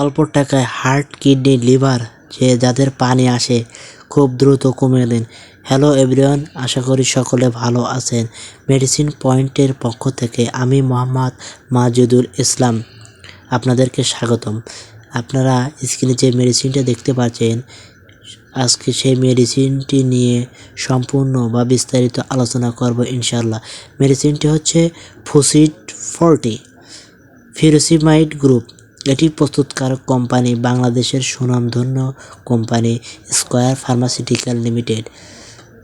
অল্প টাকায় heart, kidney, liver যে যাদের পানি আসে খুব দ্রুত কমিয়ে দিন। হ্যালো এভরিওয়ান, আশা করি সকলে ভালো আছেন। মেডিসিন পয়েন্টের পক্ষ থেকে আমি মোহাম্মদ মাজিদুল ইসলাম আপনাদেরকে স্বাগতম। আপনারা স্ক্রিনে যে মেডিসিনটা দেখতে পাচ্ছেন, আজকে সেই মেডিসিনটি নিয়ে সম্পূর্ণ বা বিস্তারিত আলোচনা করব ইনশাল্লাহ মেডিসিনটি হচ্ছে ফুসিড ফোরটি, ফিরোসিমাইড গ্রুপ। এটি প্রস্তুতকারক কোম্পানি বাংলাদেশের সুনামধন্য কোম্পানি স্কয়ার ফার্মাসিউটিক্যাল লিমিটেড।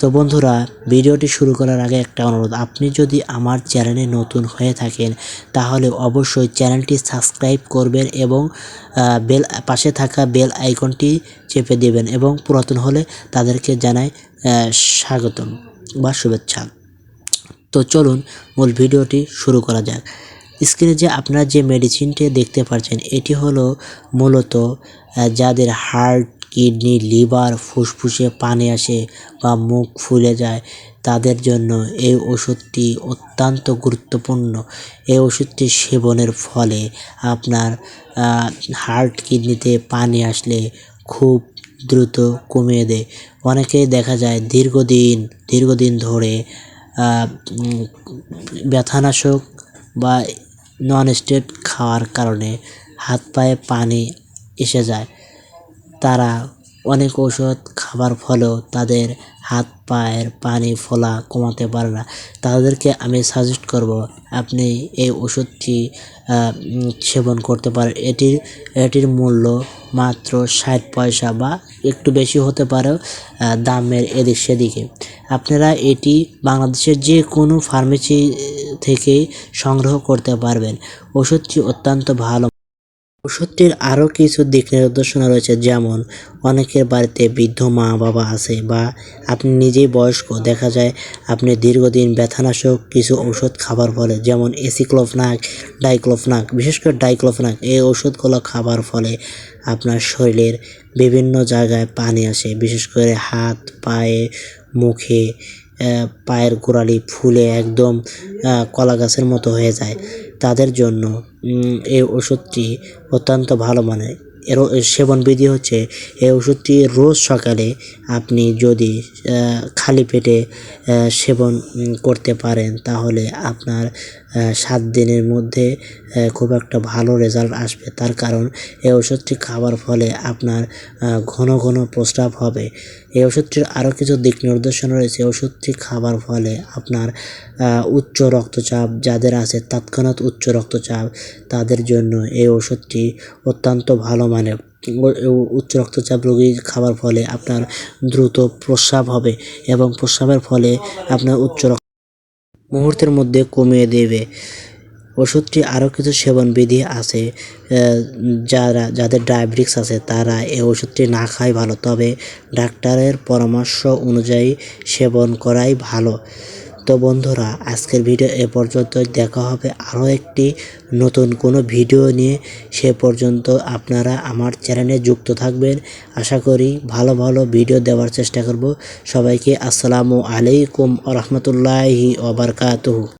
তো বন্ধুরা, ভিডিওটি শুরু করার আগে একটা অনুরোধ। আপনি যদি আমার চ্যানেলে নতুন হয়ে থাকেন, তাহলে অবশ্যই চ্যানেলটি সাবস্ক্রাইব করবেন এবং বেল, পাশে থাকা বেল আইকনটি চেপে দেবেন এবং পুরাতন হলে তাদেরকে জানাই স্বাগতম বা শুভেচ্ছা। তো চলুন মূল ভিডিওটি শুরু করা যাক। স্ক্রিনে যে আপনারা যে মেডিসিনটি দেখতে পাচ্ছেন এটি হলো মূলত যাদের হার্ট কিডনি লিভার ফুসফুসে পানি আসে বা মুখ ফুলে যায়, তাদের জন্য এই ওষুধটি অত্যন্ত গুরুত্বপূর্ণ। এই ওষুধটি সেবনের ফলে আপনার হার্ট কিডনিতে পানি আসলে খুব দ্রুত কমিয়ে দেয়। অনেকেই দেখা যায় দীর্ঘদিন দীর্ঘদিন ধরে ব্যথানাশক বা নন স্টেট খাওয়ার কারণে হাত পায়ে পানি এসে যায়। তারা অনেক ঔষধ খাবার ফলেও তাদের হাত পায়ের পানি ফোলা কমাতে পারে না। তাদেরকে আমি সাজেস্ট করব, আপনি এই ওষুধটি সেবন করতে পারেন। এটির এটির মূল্য মাত্র ষাট পয়সা বা একটু বেশি হতে পারে দামের এদিক সেদিকে। আপনারা এটি বাংলাদেশের যে কোনো ফার্মেসি থেকে সংগ্রহ করতে পারবেন। ওষুধটি অত্যন্ত ভালো। ওষুধটির আরও কিছু দিক নির্দেশনা রয়েছে, যেমন অনেকের বাড়িতে বৃদ্ধ মা বাবা আছে বা আপনি নিজেই বয়স্ক, দেখা যায় আপনি দীর্ঘদিন ব্যথানাশক কিছু ওষুধ খাবার ফলে, যেমন এসিক্লোফনাক, ডাইক্লোফনাক, বিশেষ করে ডাইক্লোফনাক, এই ওষুধগুলো খাবার ফলে আপনার শরীরের বিভিন্ন জায়গায় পানি আসে, বিশেষ করে হাত, পায়ে, মুখে পায়ের গোড়ালি ফুলে একদম কলা গাছের মতো হয়ে যায়। তাদের জন্য এই ওষুধটি অত্যন্ত ভালো মানের। এর সেবনবিধি হচ্ছে, এই ওষুধটি রোজ সকালে আপনি যদি খালি পেটে সেবন করতে পারেন, তাহলে আপনার সাত দিনের মধ্যে খুব একটা ভালো রেজাল্ট আসবে। তার কারণ, এই ওষুধটি খাওয়ার ফলে আপনার ঘন ঘন প্রস্রাব হবে। এই ওষুধটির আরও কিছু দিক নির্দেশনা রয়েছে। ওষুধটি খাবার ফলে আপনার উচ্চ রক্তচাপ যাদের আছে, তৎক্ষণাৎ উচ্চ রক্তচাপ, তাদের জন্য এই ওষুধটি অত্যন্ত ভালো মানের। উচ্চ রক্তচাপ রোগী খাবার ফলে আপনার দ্রুত প্রস্রাব হবে এবং প্রস্রাবের ফলে আপনার উচ্চ রক্ত মুহূর্তের মধ্যে কমিয়ে দেবে। ওষুধটি আরও কিছু সেবনবিধি আছে যারা, যাদের ডায়াবেটিক্স আছে, তারা এই ওষুধটি না খায় ভালো। তবে ডাক্তারের পরামর্শ অনুযায়ী সেবন করাই ভালো। তো বন্ধুরা, আজকের ভিডিও এ পর্যন্ত দেখা হবে আরও একটি নতুন কোনো ভিডিও নিয়ে। সে পর্যন্ত আপনারা আমার চ্যানেলে যুক্ত থাকবেন। আশা করি ভালো ভালো ভিডিও দেওয়ার চেষ্টা করব। সবাইকে আসসালামু আলাইকুম রহমতুল্লাহি ওবরকাতুহু